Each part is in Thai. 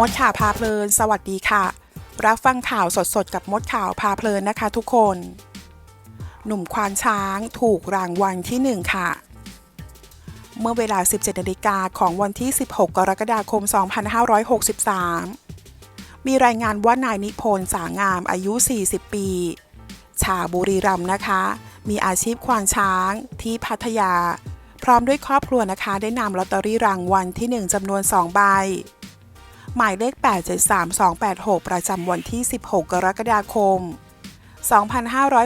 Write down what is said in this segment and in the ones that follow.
มดข่าวพาเพลิน สวัสดีค่ะ รับฟังข่าวสดๆ กับมดข่าวพาเพลินนะคะทุกคน หนุ่มควานช้างถูกรางวัลที่หนึ่งค่ะ เมื่อเวลา 17นาฬิกาของวันที่ 16 กรกฎาคม 2563 มีรายงานว่านายนิพนธ์สางามอายุ 40 ปี ชาวบุรีรัมย์นะคะ มีอาชีพควานช้างที่พัทยา พร้อมด้วยครอบครัวนะคะได้นำลอตเตอรี่รางวัลที่ 1จำนวน 2 ใบ หมายเลข 873286 ประจำวันที่ 16 กรกฎาคม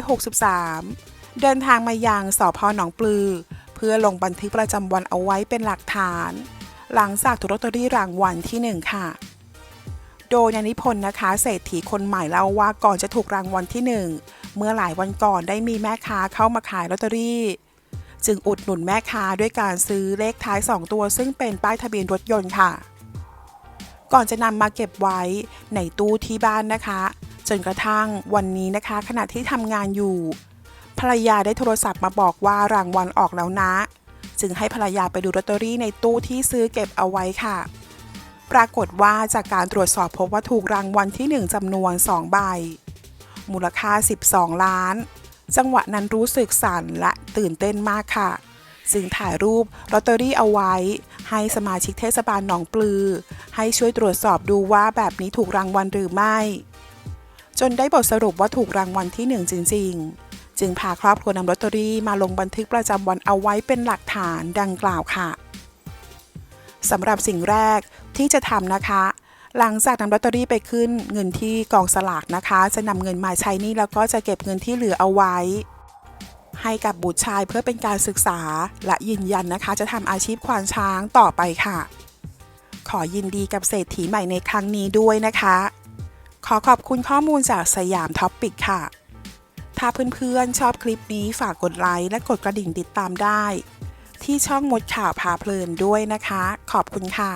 2563 เดินทางมายังสพหนองปลือ เพื่อลงบันทึกประจำวันเอาไว้เป็นหลักฐาน หลังจากถูกลอตเตอรี่รางวัลที่ 1 ค่ะ โดยนายนิพนธ์นะคะเศรษฐีคนใหม่เล่าว่าก่อนจะถูกรางวัลที่ 1 เมื่อหลายวันก่อนได้มีแม่ค้าเข้ามาขายลอตเตอรี่จึงอุดหนุนแม่ค้าด้วยการซื้อเลขท้าย 2 ตัวซึ่งเป็นป้ายทะเบียนรถยนต์ค่ะ ก่อนจะนำมาเก็บไว้ในตู้ที่บ้านนะคะ จนกระทั่งวันนี้นะคะ ขณะที่ทำงานอยู่ ภรรยาได้โทรศัพท์มาบอกว่ารางวัลออกแล้วนะ จึงให้ภรรยาไปดูลอตเตอรี่ในตู้ที่ซื้อเก็บเอาไว้ค่ะ ปรากฏว่าจากการตรวจสอบพบว่าถูกรางวัลที่ 1จำนวน 2 ใบ มูลค่า 12 ล้าน จังหวะนั้นรู้สึกสั่นและตื่นเต้นมากค่ะ จึงถ่ายรูปลอตเตอรี่เอาไว้ ให้สมาชิกเทศบาลหนองปลือ ให้ช่วยตรวจสอบดูว่าแบบนี้ถูกรางวัลหรือไม่ จนได้บทสรุปว่าถูกรางวัลที่1จริง ๆ จึงพาครอบครัวนำลอตเตอรี่มาลงบันทึกประจำวันเอาไว้เป็นหลักฐานดังกล่าวค่ะสำหรับสิ่งแรกที่จะทำนะคะ หลังจากนำลอตเตอรี่ไปขึ้นเงินที่กองสลากนะคะ จะนำเงินมาใช้นี่แล้วก็จะเก็บเงินที่เหลือเอาไว้ ให้กับบุตรชายเพื่อเป็นการศึกษา และยืนยันนะคะ จะทำอาชีพควานช้างต่อไปค่ะ ขอยินดีกับเศรษฐีใหม่ในครั้งนี้ด้วยนะคะ ขอขอบคุณข้อมูลจากสยามท็อปปิกค่ะ ถ้าเพื่อนๆชอบคลิปนี้ฝากกดไลค์และกดกระดิ่งติดตามได้ ที่ช่องมดข่าวพาเพลินด้วยนะคะ ขอบคุณค่ะ